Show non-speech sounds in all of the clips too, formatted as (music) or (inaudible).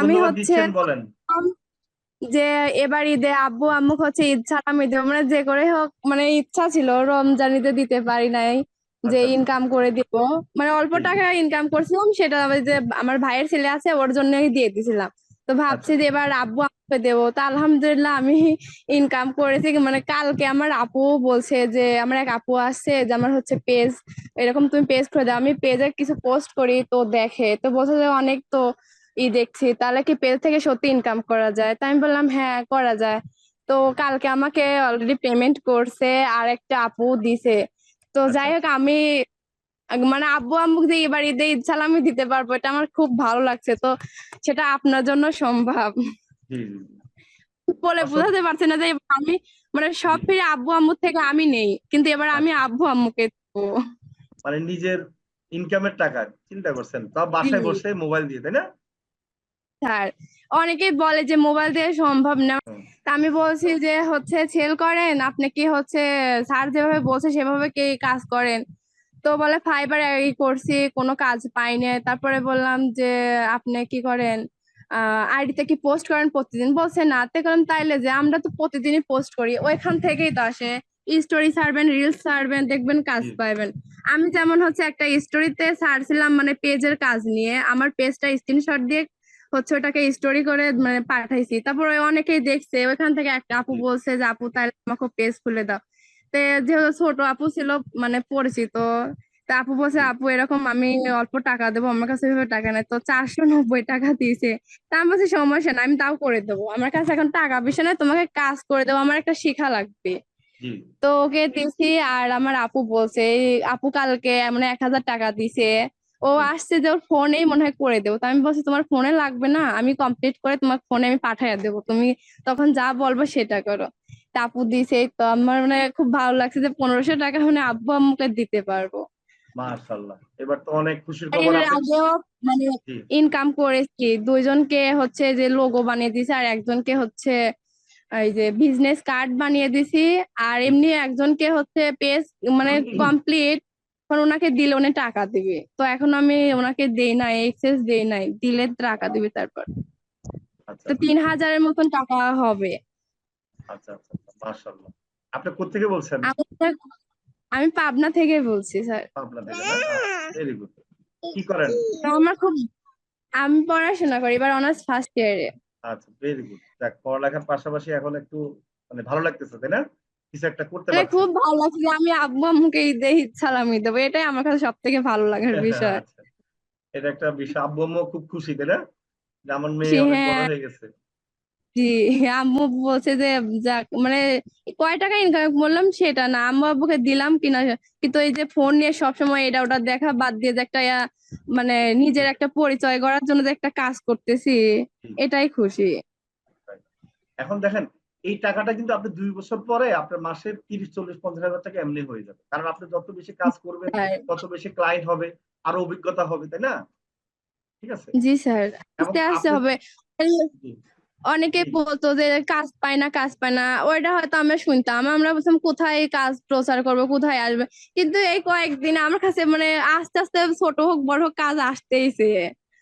আমি হচ্ছে বলেন। যে এবার ঈদে আব্বু আম্মু হচ্ছে ঈদ ছাড়া আমি দেবো। মানে যে করে হোক মানে ইচ্ছা ছিল রমজান ঈদে দিতে পারি নাই যে আচ্ছা। আচ্ছা ইনকাম করে দিব। মানে অল্প টাকা ইনকাম করছিলাম সেটা যে আমার ভাইয়ের ছেলে আছে ওর জন্যই দিয়ে দিছিলাম। তো আচ্ছা। ভাবছি যে এবার আব্বু আম্মুকে দেবো। তো আলহামদুলিল্লাহ আমি ইনকাম করেছি। মানে কালকে আমার আপু বলছে যে আমার এক আপু আছে যে আমার হচ্ছে পেজ এরকম তুমি পেজ খুলে দাও। আমি পেজে কিছু পোস্ট করি তো দেখে। তো বলছে যে অনেক তো ই দেখছি তাহলে কি পেজ থেকে সত্যি ইনকাম করা যায়? তাই আমি বললাম হ্যাঁ করা যায়। তো কালকে আমাকে অলরেডি পেমেন্ট করছে আর একটা আপু দিছে। তো আচ্ছা। যাই হোক আমি মানে আব্বু আম্মুকে যে এবার ঈদে ঈদ সালামি দিতে পারব এটা আমার খুব ভালো লাগছে। তো সেটা আপনার জন্য সম্ভব। বলে বোঝাতে পারছি না যে আমি মানে সব ফিরে আব্বু আম্মুর থেকে আমি নেই কিন্তু এবার আমি আচ্ছা। আব্বু আম্মুকে দেবো। মানে নিজের ইনকামের টাকা চিন্তা করছেন? জি বাসায় বসে মোবাইল দিয়ে তাই না? স্যার। অনেকেই বলে যে মোবাইল দিয়ে সম্ভব না। তা আমি বলছি যে হচ্ছে সেল করেন আপনি কি হচ্ছে স্যার যেভাবে বলছে সেভাবে কি কাজ করেন? তো বলে ফাইবার ই করছি কোনো কাজ পাইনি তারপরে বললাম যে আপনি কি করেন? আইডিতে কি পোস্ট করেন প্রতিদিন? বলছে না। তে করলাম তাইলে যে আমরা তো প্রতিদিনই পোস্ট করি ওইখান থেকেই তো আসে। স্টোরি ছাড়বেন রিলস ছাড়বেন দেখবেন কাজ পাইবেন। আমি যেমন হচ্ছে একটা স্টোরিতে ছাড়ছিলাম মানে পেজের কাজ নিয়ে আমার পেজটা স্ক্রিনশট দিয়ে হচ্ছে ওটাকে স্টোরি করে মানে পাঠাইছি। তারপরে অনেকেই দেখছে ওইখান থেকে একটা আপু বলছে যে আপু তাহলে আমাকে পেজ খুলে দাও। তে যেহেতু ছোট আপু ছিল মানে পরিচিত তা আপু বলছে আপু এরকম আমি অল্প টাকা দেবো আমার কাছে এভাবে টাকা নেই। তো চারশো নব্বই টাকা দিয়েছে। তা আমি বলছি সমস্যা না আমি তাও করে দেবো। আমার কাছে এখন টাকা পয়সা নেই তোমাকে কাজ করে দেবো আমার একটা শিখা লাগবে। তো ওকে দিছি আর আমার আপু বলছে এই আপু কালকে মানে এক হাজার টাকা দিছে ও আসছে যে ওর ফোনেই মনে হয় করে দেবো। তো আমি বলছি তোমার ফোনে লাগবে না আমি কমপ্লিট করে তোমার ফোনে আমি পাঠিয়ে দেবো। তুমি তখন যা বলব সেটা করো। তা আপু দিছে তো আমার মানে খুব ভালো লাগছে যে পনেরোশো টাকা মানে আব্বু আম্মুকে দিতে পারব। মাশাআল্লাহ। এবার তো অনেক খুশির আর খবর আগেও মানে ইনকাম করেছি। দুইজনকে হচ্ছে যে লোগো বানিয়ে দিছি আর একজনকে হচ্ছে এই যে বিজনেস কার্ড বানিয়ে দিছি। আর এমনি একজনকে হচ্ছে পেজ মানে কমপ্লিট এখন ওনাকে দিলে উনি টাকা দিবে। তো এখন আমি ওনাকে দেই নাই এক্সেস দেই নাই দিলে টাকা দিবে তারপর। আচ্ছা তো তিন হাজারের মতন টাকা হবে। আচ্ছা আচ্ছা আচ্ছা মাশাআল্লাহ। আপনি কোত্থেকে বলছেন? আমি পাবনা থেকে বলছি স্যার। পাবনা থেকে ভেরি গুড কি করেন? তো আমার খুব আমি পড়াশোনা করি এবার অনার্স ফার্স্ট ইয়ারে আচ্ছা ভেরি গুড দেখ পড়ালেখার পাশাপাশি এখন একটু মানে ভালো লাগতেছে তাই না? কিছু একটা করতে মানে পারছেন খুব ভালো লাগছে আমি আব্বু আম্মুকে ঈদে ঈদ সালামি দেবো। এটাই আমার কাছে সব থেকে ভালো লাগার বিষয়। আচ্ছা। এটা একটা বিষয়। আব্বু আম্মু খুব খুশি তাই না? যে আমার মেয়ে অনেক বড় হ্যাঁ। হয়ে গেছে। জি আম্মু বলছে যে যাক মানে কয় টাকা ইনকাম বললাম সেটা না। আম্মু আব্বুকে দিলাম কিনা কিন্তু এই যে ফোন নিয়ে সবসময় এটা ওটা দেখা বাদ দিয়ে যে একটা ইয়া, মানে নিজের একটা পরিচয় গড়ার জন্য যে একটা কাজ করতেছি এটাই খুশি। এখন দেখেন এই টাকাটা কিন্তু আপনি দুই বছর পরে আপনার মাসে তিরিশ চল্লিশ পঞ্চাশ হাজার টাকা এমনি হয়ে যাবে। কারণ আপনি যত বেশি কাজ করবেন। তত বেশি ক্লায়েন্ট হবে আরও অভিজ্ঞতা হবে তাই না? ঠিক আছে? জি স্যার। আস্তে আস্তে হবে। অনেকে বলতো যে কাজ পায় না কাজ পায় না। ওইটা হয়তো আমরা শুনতাম। আমরা বলতাম কোথায় কাজ প্রচার করব কোথায় আসবে? কিন্তু এই কয়েকদিন আমার কাছে মানে আস্তে আস্তে ছোট হোক বড় হোক কাজ আসতেইছে।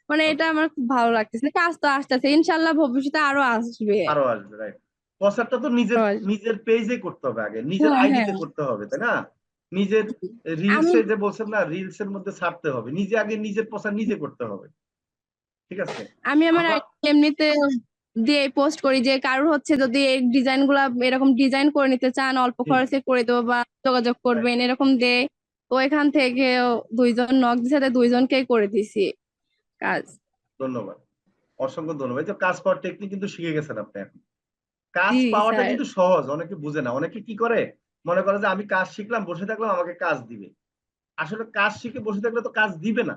মানে এটা আমার খুব ভালো লাগতেছে। কাজ তো আসতেছে। ইনশাল্লাহ ভবিষ্যতে আরও আসবে। আরও আসবে রাইট প্রচারটা তো নিজের নিজের পেজে করতে হবে আগে। নিজের হ্যাঁ, আইডিতে হ্যাঁ। করতে হবে তাই না? নিজের রিলসে যে বলছেন না রিলস এর মধ্যে ছাড়তে হবে। নিজে আগে নিজের প্রচার নিজে করতে হবে। ঠিক আছে? আমি আমার এমনিতে দিয়ে পোস্ট করি যে কারোর হচ্ছে যদি এই ডিজাইনগুলা এরকম ডিজাইন করে নিতে চান অল্প খরচে করে দেবো বা যোগাযোগ করবেন এরকম দে তো এখান থেকে দুইজন নক দিছে তাই দুইজনকেই করে দিছি কাজ। ধন্যবাদ। অসংখ্য ধন্যবাদ। কাজ পাওয়ার টেকনিক কিন্তু শিখে গেছেন আপনি এখন। কাজ পাওয়াটা কিন্তু সহজ অনেকে বুঝে না। অনেকে কি করে? মনে করে যে আমি কাজ শিখলাম বসে থাকলাম আমাকে কাজ দিবে। আসলে কাজ শিখে বসে থাকলে তো কাজ দিবে না।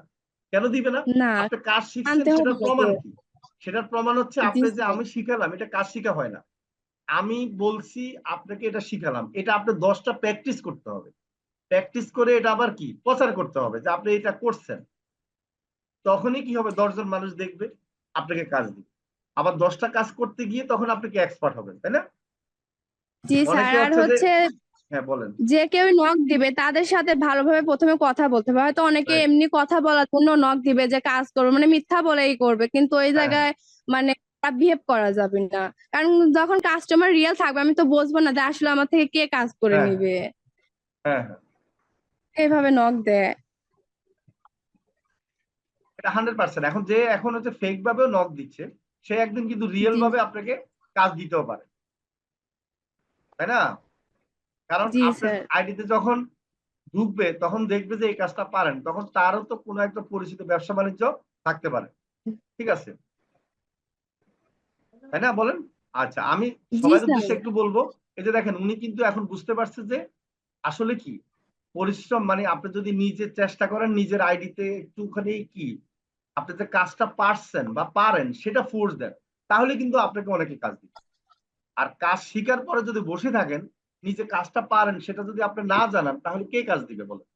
কেন দিবে না? আপনি কাজ শিখছেন সেটার প্রমাণ কি? সেটার প্রমাণ হচ্ছে আপনি যে আমি শিখালাম এটা কাজ শিখা হয় না। আমি বলছি আপনাকে এটা শিখালাম। এটা আপনি দশটা প্র্যাকটিস করতে হবে। প্র্যাকটিস করে এটা আবার কি? প্রচার করতে হবে যে আপনি এটা করছেন। তখনই কি হবে? দশজন মানুষ দেখবে আপনাকে কাজ দিবে। আবার দশটা কাজ করতে গিয়ে তখন আপনি কি এক্সপার্ট হবেন তাই না? জি স্যার আর হচ্ছে যে- হ্যাঁ বলেন। যে কেউ নক দিবে তাদের সাথে ভালোভাবে প্রথমে কথা বলতে হবে। হয়তো অনেকে এমনি কথা বলার জন্য নক দিবে যে কাজ করবে মানে মিথ্যা বলেই করবে কিন্তু ওই। জায়গায় মানে বিহেভ করা যাবে না। কারণ যখন কাস্টমার রিয়েল থাকবে আমি তো বুঝব না যে আসলে আমার থেকে কে কাজ করে হ্যাঁ। নিবে। হ্যাঁ হ্যাঁ। এইভাবে নক দেয়। এটা হান্ড্রেড পার্সেন্ট এখন যে এখন হচ্ছে ফেক ভাবেও নক দিচ্ছে। সে একদিন কিন্তু রিয়েল ভাবে আপনাকে কাজ দিতেও পারে। তাই না? কারণ। আইডিতে যখন ঢুকবে তখন দেখবে যে এই কাজটা পারেন। তখন তারও তো কোনো একটা পরিচিত ব্যবসা বাণিজ্য থাকতে পারে। ঠিক আছে? তাই না বলেন? আচ্ছা আমি সবাই উদ্দেশ্যে একটু বলব এই যে দেখেন উনি কিন্তু এখন বুঝতে পারছে যে আসলে কি? পরিশ্রম মানে আপনি যদি নিজে চেষ্টা করেন নিজের আইডিতে একটুখানি কি আপনি যে কাজটা পারছেন বা পারেন, সেটা ফোর্স দেন, তাহলে কিন্তু আপনাকে অনেকে কাজ দিবে। আর কাজ শিকার পরে যদি বসে থাকেন, নিজে কাজটা পারেন, সেটা যদি আপনি না জানান, তাহলে কে কাজ দিবে বলেন?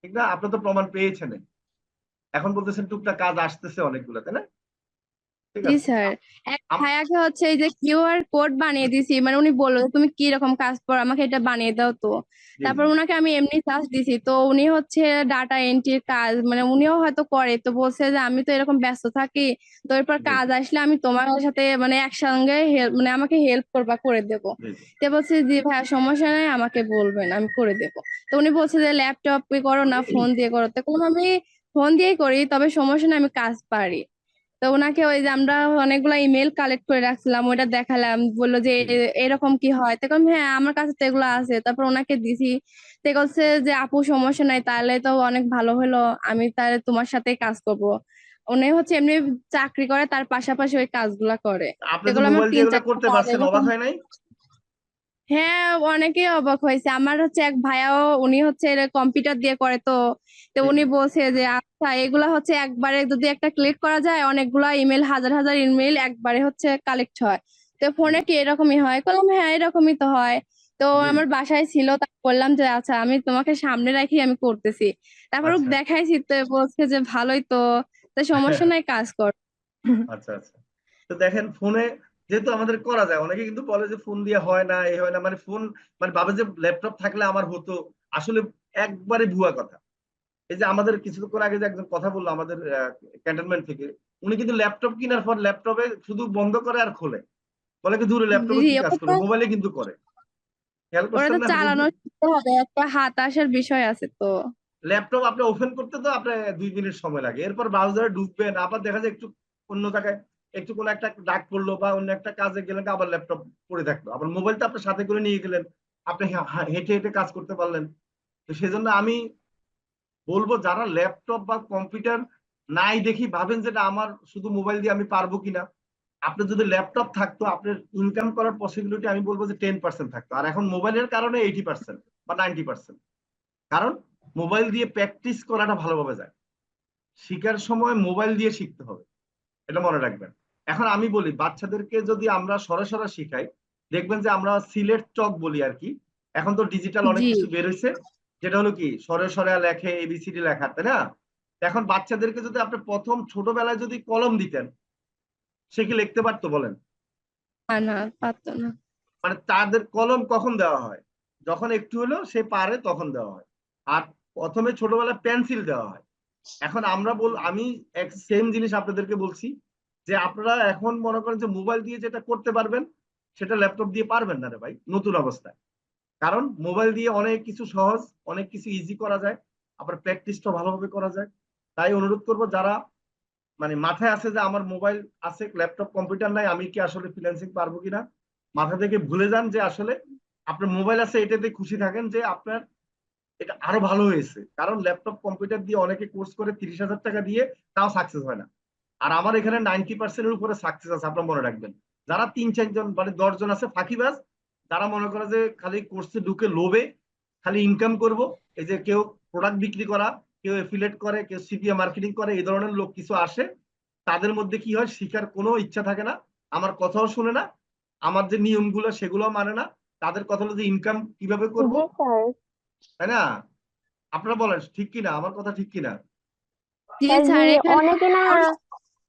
ঠিক না? আপনি তো প্রমাণ পেয়েছেন এখন বলতেছেন টুকটাক কাজ আসতেছে অনেকগুলো, তাই না? ঠিক জি আছে। স্যার। এক আম- ভাইয়াকে হচ্ছে এই যে কিউআর কোড বানিয়ে দিছি মানে উনি বলল যে তুমি কি রকম কাজ করো আমাকে এটা বানিয়ে দাও তো। জি, তারপর জি। ওনাকে আমি এমনি চার্জ দিছি তো উনি হচ্ছে ডাটা এন্ট্রির কাজ মানে উনিও হয়তো করে তো বলছে যে আমি তো এরকম ব্যস্ত থাকি তো এরপর জি। কাজ আসলে আমি তোমার সাথে মানে একসঙ্গে মানে আমাকে হেল্প করবা করে দেবো। জি, জি। তো বলছে জি ভাইয়া সমস্যা নাই আমাকে বলবেন আমি করে দেবো। তো উনি বলছে যে ল্যাপটপ করো না ফোন দিয়ে করো। তো কোনো আমি ফোন দিয়েই করি তবে সমস্যা নাই আমি কাজ পারি। তো ওনাকে ওই যে আমরা অনেকগুলো ইমেল কালেক্ট করে রাখছিলাম ওইটা দেখালাম বলল যে এরকম কি হয়? তো হ্যাঁ আমার কাছে তো এগুলো আছে। তারপর ওনাকে দিছি। তে বলছে যে আপু সমস্যা নাই তাহলে তো অনেক ভালো হলো আমি তাহলে তোমার সাথে কাজ করব। উনি হচ্ছে এমনি চাকরি করে তার পাশাপাশি ওই কাজগুলা করে। করতে পারছেন অবাক হয় নাই? হ্যাঁ অনেকেই অবাক হয়েছে। আমার হচ্ছে এক ভাইয়াও উনি হচ্ছে কম্পিউটার দিয়ে করে তো। তো উনি বলছে যে আচ্ছা এগুলা হচ্ছে একবারে যদি একটা ক্লিক করা যায় অনেকগুলা ইমেল হাজার হাজার ইমেল একবারে হচ্ছে কালেক্ট হয়। তো ফোনে কি এরকমই হয়? বললাম হ্যাঁ এরকমই তো হয়। তো আমার বাসায় ছিল তা বললাম যে আচ্ছা আমি তোমাকে সামনে রাখি আমি করতেছি। তারপর আচ্ছা। দেখাইছি তো বলছে যে ভালোই তো। তো সমস্যা (laughs) নাই কাজ কর। আচ্ছা আচ্ছা। তো দেখেন ফোনে যেহেতু আমাদের করা যায় অনেকে কিন্তু বলে যে ফোন দিয়ে হয় না এই হয় না মানে ফোন মানে ভাবে যে ল্যাপটপ থাকলে আমার হতো আসলে একবারে ভুয়া কথা। এই যে আমাদের কিছুক্ষণ আগে যে একজন কথা বলল আমাদের ক্যান্টনমেন্ট থেকে উনি কিন্তু ল্যাপটপ কেনার পর ল্যাপটপে শুধু বন্ধ করে আর খোলে। বলে কি দূরে ল্যাপটপে কি কাজ তো- মোবাইলে কিন্তু করে। খেয়াল করছেন না চালানো শিখতে হবে একটা হাত আসার বিষয় আছে তো। ল্যাপটপ আপনি ওপেন করতে তো আপনার দুই মিনিট সময় লাগে। এরপর ব্রাউজারে ঢুকবেন আবার দেখা যায় একটু অন্য জায়গায় একটু কোনো একটা ডাক পড়ল বা অন্য একটা কাজে গেলেন, আবার ল্যাপটপ পড়ে থাকল। আবার মোবাইলটা আপনার সাথে করে নিয়ে গেলেন, আপনি হেঁটে হেঁটে কাজ করতে পারলেন। তো সেজন্য আমি বলব, যারা ল্যাপটপ বা কম্পিউটার নাই দেখি, ভাবেন যেটা আমার শুধু মোবাইল দিয়ে আমি পারব কিনা। আপনার যদি ল্যাপটপ থাকতো, আপনার ইনকাম করার পসিবিলিটি আমি বলব যে টেন পার্সেন্ট থাকতো। আর এখন মোবাইলের কারণে এইটি পার্সেন্ট বা নাইনটি পার্সেন্ট কারণ মোবাইল দিয়ে প্র্যাকটিস করাটা ভালোভাবে যায়। শিখার সময় মোবাইল দিয়ে শিখতে হবে। এটা মনে রাখবেন। এখন আমি বলি বাচ্চাদেরকে যদি আমরা সরাসরি শিখাই দেখবেন যে আমরা সিলেট চক বলি আর কি। এখন তো ডিজিটাল অনেক। কিছু বের হয়েছে যেটা হলো কি সরে সরে লেখে এবিসিডি লেখা তাই না? এখন বাচ্চাদেরকে যদি আপনি প্রথম ছোটবেলায় যদি কলম দিতেন সে কি লিখতে পারতো বলেন? না না পারতো না। মানে তাদের কলম কখন দেওয়া হয়? যখন একটু হলো সে পারে তখন দেওয়া হয়। আর প্রথমে ছোটবেলায় পেন্সিল দেওয়া হয়। এখন আমরা বল আমি এক সেম জিনিস আপনাদেরকে বলছি। যে আপনারা এখন মনে করেন যে মোবাইল দিয়ে যেটা করতে পারবেন, সেটা ল্যাপটপ দিয়ে পারবেন না রে ভাই, নতুন অবস্থায়। কারণ মোবাইল দিয়ে অনেক কিছু সহজ, অনেক কিছু ইজি করা যায়, আবার প্র্যাকটিসটা ভালোভাবে করা যায়। তাই অনুরোধ করব যারা মানে মাথায় আছে যে আমার মোবাইল আছে ল্যাপটপ কম্পিউটার নাই, আমি কি আসলে ফ্রিল্যান্সিং পারব কিনা, মাথা থেকে ভুলে যান যে আসলে আপনার মোবাইল আছে, এটাতে খুশি থাকেন যে আপনার এটা আরও ভালো হয়েছে। কারণ ল্যাপটপ কম্পিউটার দিয়ে অনেকে কোর্স করে তিরিশ হাজার টাকা দিয়ে, তাও সাকসেস হয় না। আর আমার এখানে নাইনটি পার্সেন্টের উপরে সাকসেস আছে আপনার মনে রাখবেন। যারা তিন চারজন মানে দশজন আছে ফাঁকিবাজ যারা মনে করে যে খালি কোর্সে ঢুকে লোভে খালি ইনকাম করব এই যে কেউ প্রোডাক্ট বিক্রি করা কেউ এফিলেট করে কেউ সিপিএ মার্কেটিং করে এই ধরনের লোক কিছু আসে তাদের মধ্যে কি হয় শিখার কোনো ইচ্ছা থাকে না আমার কথাও শুনে না আমার যে নিয়মগুলো সেগুলো মানে না তাদের কথা হলো যে ইনকাম কীভাবে করব? তাই না? আপনারা বলেন ঠিক কিনা? আমার কথা ঠিক কিনা? অনেকে না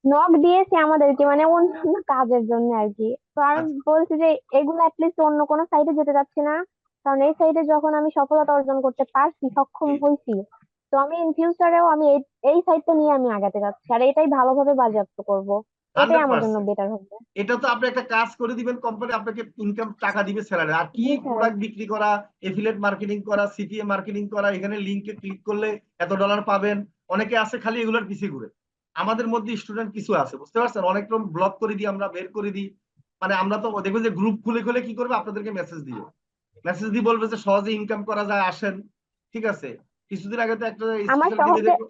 নক দিয়েছে আমাদেরকে মানে অন্যান্য কাজের জন্য আর কি তো আমি আচ্ছা। বলছি যে এগুলো অ্যাটলিস্ট অন্য কোনো সাইটে যেতে যাচ্ছে না। কারণ এই সাইডে যখন আমি সফলতা অর্জন করতে পারছি সক্ষম হয়েছি তো আমি ইন ফিউচারেও আমি এই সাইডটা নিয়ে আমি আগাতে যাচ্ছি আর এটাই ভালোভাবে বাজেয়াপ্ত করব। এটাই আমার জন্য 100% বেটার হবে। এটা তো আপনি একটা কাজ করে দিবেন কোম্পানি আপনাকে ইনকাম টাকা দিবে স্যালারি আর কি প্রোডাক্ট বিক্রি করা এফিলিয়েট মার্কেটিং করা সিপিএ মার্কেটিং করা এখানে লিংকে ক্লিক করলে এত ডলার পাবেন। অনেকে আছে খালি এগুলোর পিছিয়ে ঘুরে। আমাদের মধ্যে স্টুডেন্ট কিছু আছে বুঝতে পারছেন? অনেক রকম ব্লক করে দিই আমরা বের করে দিই। মানে আমরা তো দেখবেন যে গ্রুপ খুলে খুলে কি করবে? আপনাদেরকে মেসেজ দিবে। মেসেজ দিয়ে বলবে যে সহজে ইনকাম করা যায় আসেন। ঠিক আছে? কিছুদিন আগে তো একটা সহজে- দেখবো-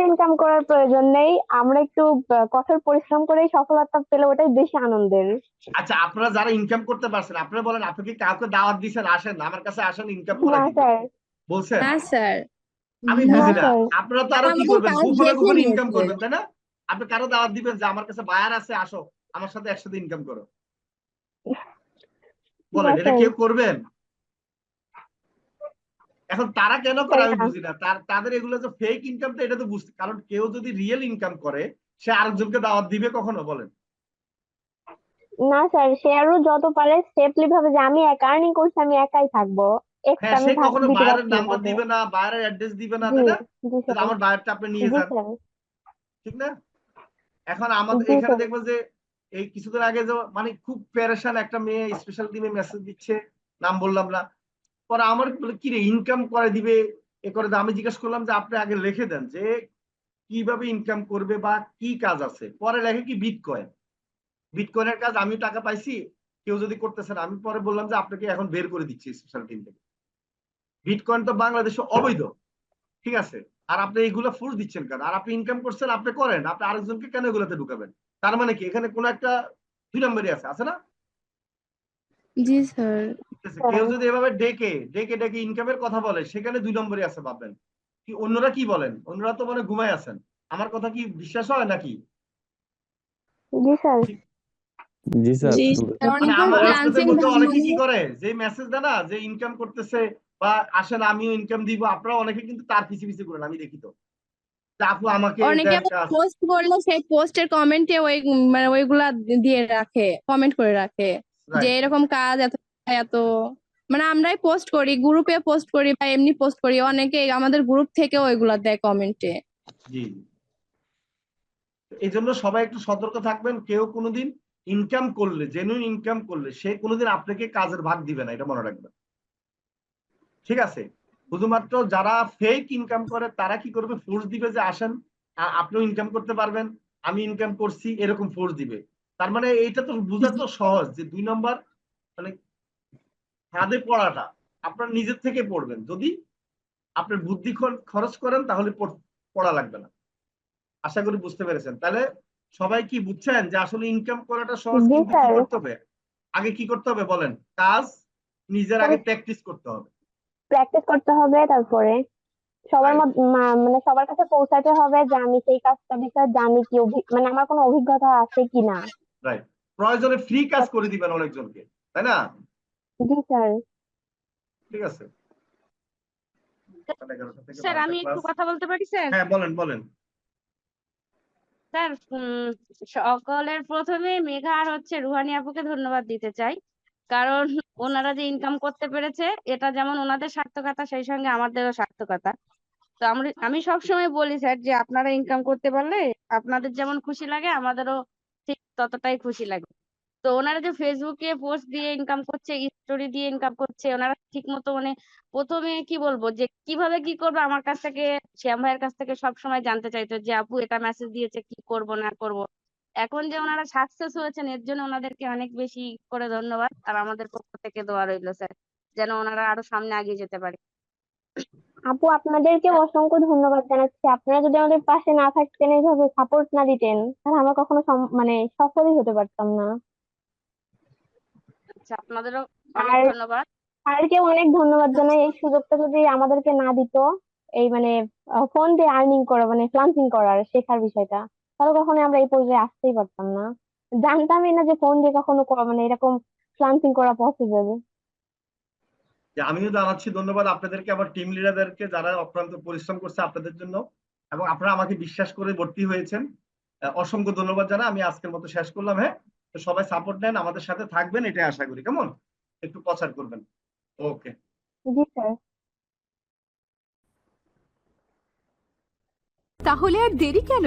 ইনকাম করার প্রয়োজন নেই। আমরা একটু কঠোর পরিশ্রম করেই সফলতা পেলে ওটাই বেশি আনন্দের। আচ্ছা আপনারা যারা ইনকাম করতে পারছেন আপনারা বলেন আপনি কি কাউকে দাওয়াত দিয়েছেন আসেন আমার কাছে আসেন ইনকাম করে না স্যার। বলছেন? না স্যার। আমি বুঝি না। আপনারা তো আরও কি করবেন? কাজ গোপনে গোপনে ইনকাম করবেন তাই না? আপনি কারও দাওয়াত দিবেন যে আমার কাছে বায়ার আছে আসো আমার সাথে একসাথে ইনকাম করো। বলেন এটা কেউ করবেন? এখন তারা কেন করে আমি বুঝি না। তাদের এগুলো যে ফেক ইনকাম তো এটা তো বুঝতে কারণ কেউ যদি রিয়েল ইনকাম করে সে আরেকজনকে দাওয়াত দিবে কখনো বলেন। না স্যার সে আরও যত পারে সেফলি ভাবে যে আমি এক আর্নিং করছি আমি একাই থাকব। হ্যাঁ আমি সে কখনো দিতে বায়ারের নাম্বার দিবে না বায়ারের অ্যাড্রেস দিবে না তাই না? জি তাহলে স্যার আমার বায়ারটা আপনি নিয়ে যান। ঠিক না? এখন আমাদের এখানে। দেখব যে এই কিছুদিন আগে যে মানে খুব প্যারেশান একটা মেয়ে স্পেশাল টিমে মেসেজ দিচ্ছে নাম বললাম না। পরে আমার বলে কি রে ইনকাম করে দিবে? এ করে আমি জিজ্ঞেস করলাম যে আপনি আগে লিখে দেন যে কীভাবে ইনকাম করবে বা কি কাজ আছে? পরে লেখে কি বিটকয়েন বিটকয়েনের কাজ আমি টাকা পাইছি কেউ যদি করতেছেন আমি পরে বললাম যে আপনাকে এখন বের করে দিচ্ছি স্পেশাল টিম থেকে। বিটকয়েন তো বাংলাদেশে অবৈধ। ঠিক আছে? আর আপনি এইগুলো ফোর্স দিচ্ছেন কেন? আর আপনি ইনকাম করছেন আপনি করেন আপনি আরেকজনকে কেন এগুলোতে ঢুকাবেন? তার মানে কি? এখানে কোন একটা দুই নম্বরই আছে আছে না? জি স্যার। কেউ যদি এভাবে ডেকে ডেকে ডেকে ইনকামের কথা বলে সেখানে দুই নম্বরই আছে ভাববেন। কি অন্যরা কি বলেন? অন্যরা তো মানে ঘুমায় আছেন। আমার কথা কি বিশ্বাস হয় নাকি? জি স্যার। জি স্যার। জি স্যার, মানে অনেকে কি করে? যে মেসেজ দেয় না যে ইনকাম করতেছে বা আসেন আমিও ইনকাম দিব আপনারা অনেকে কিন্তু তার পিছে পিছে করেন আমি দেখি তো। আপু আমাকে অনেকে পোস্ট করলে সেই পোস্টের কমেন্টে ওই মানে ওইগুলা দিয়ে রাখে কমেন্ট করে রাখে যে এরকম কাজ এত এত মানে আমরাই পোস্ট করি গ্রুপে পোস্ট করি বা এমনি পোস্ট করি অনেকে আমাদের গ্রুপ থেকে ওইগুলা দেয় কমেন্টে জি। এই জন্য সবাই একটু সতর্ক থাকবেন কেউ কোনোদিন ইনকাম করলে জেনুইন ইনকাম করলে সে কোনোদিন আপনাকে কাজের ভাগ দিবে না এটা মনে রাখবেন। ঠিক আছে শুধুমাত্র যারা ফেক ইনকাম করে তারা কি করবে? ফোর্স দিবে যে আসেন আপনিও ইনকাম করতে পারবেন আমি ইনকাম করছি এরকম ফোর্স দিবে। তার মানে এইটা তো বোঝা তো সহজ যে দুই নম্বর মানে হাতে পড়াটা আপনার নিজের থেকে পড়বেন। যদি আপনার বুদ্ধি খরচ করেন তাহলে পড়া লাগবে না। আশা করি বুঝতে পেরেছেন। তাহলে সবাই কি বুঝছেন যে আসলে ইনকাম করাটা সহজ? করতে হবে? আগে কি করতে হবে বলেন? কাজ নিজের আগে প্র্যাকটিস করতে হবে। প্র্যাকটিস করতে হবে তারপরে সবার মানে সবার কাছে পৌঁছাতে হবে যে আমি সেই কাজটা বিষয়ে জানি কি অভি- মানে আমার কোনো অভিজ্ঞতা আছে কিনা। রাইট প্রয়োজনে ফ্রি কাজ করে দিবেন অনেকজনকে তাই না? জি স্যার। ঠিক আছে। স্যার আমি একটু কথা বলতে পারি স্যার? হ্যাঁ বলেন বলেন। স্যার উম, সকলের প্রথমে মেঘা আর হচ্ছে রুহানি আপুকে ধন্যবাদ দিতে চাই। কারণ ওনারা যে ইনকাম করতে পেরেছে, এটা যেমন ওনাদের সার্থকতা, সেই সঙ্গে আমাদেরও সার্থকতা। তো আমরা, আমি সবসময় বলি স্যার যে আপনারা ইনকাম করতে পারলে আপনাদের যেমন খুশি লাগে, আমাদেরও ঠিক ততটাই খুশি লাগে। তো ওনারা যে ফেসবুকে পোস্ট দিয়ে ইনকাম করছে স্টোরি দিয়ে ইনকাম করছে, ওনারা ঠিক মতো মানে প্রথমে কি বলব যে কীভাবে কি করবে আমার কাছ থেকে, শ্যাম ভাইয়ের কাছ থেকে সব সময় জানতে চাইতো যে, আপু, এটা মেসেজ দিয়েছে, কি করব, না করব? এখন যে ওনারা সাকসেস হয়েছেন এর জন্য ওনাদেরকে অনেক বেশি করে ধন্যবাদ। আর আমাদের পক্ষ থেকে দোয়া রইল স্যার যেন ওনারা আরও সামনে এগিয়ে যেতে পারে। আপু আপনাদেরকে অসংখ্য ধন্যবাদ জানাচ্ছি। আপনারা যদি আমাদের পাশে না থাকতেন এইভাবে সাপোর্ট না দিতেন তাহলে আমরা কখনো মানে সফলই হতে পারতাম না। আচ্ছা আপনাদেরও অনেক ধন্যবাদ। স্যারকে অনেক ধন্যবাদ জানাই। এই সুযোগটা যদি আমাদেরকে না দিত এই মানে ফোন দিয়ে আর্নিং করা মানে ফ্লান্সিং করার শেখার বিষয়টা। তাহলে কখনো আমরা এই পর্যায়ে আসতেই পারতাম না। জানতামই না যে ফোন দিয়ে কখনো মানে এরকম ফ্লান্সিং করা পসিবল আমিও জানাচ্ছি ধন্যবাদ আপনাদেরকে আমার টিম লিডারদেরকে যারা অক্লান্ত পরিশ্রম করছে আপনাদের জন্য এবং আপনারা আমাকে বিশ্বাস করে ভর্তি হয়েছেন। অসংখ্য ধন্যবাদ জানা আমি আজকের মতো শেষ করলাম হ্যাঁ? তো সবাই সাপোর্ট নেন আমাদের সাথে থাকবেন এটাই আশা করি কেমন? একটু প্রচার করবেন। ওকে জি স্যার তাহলে আর দেরি কেন?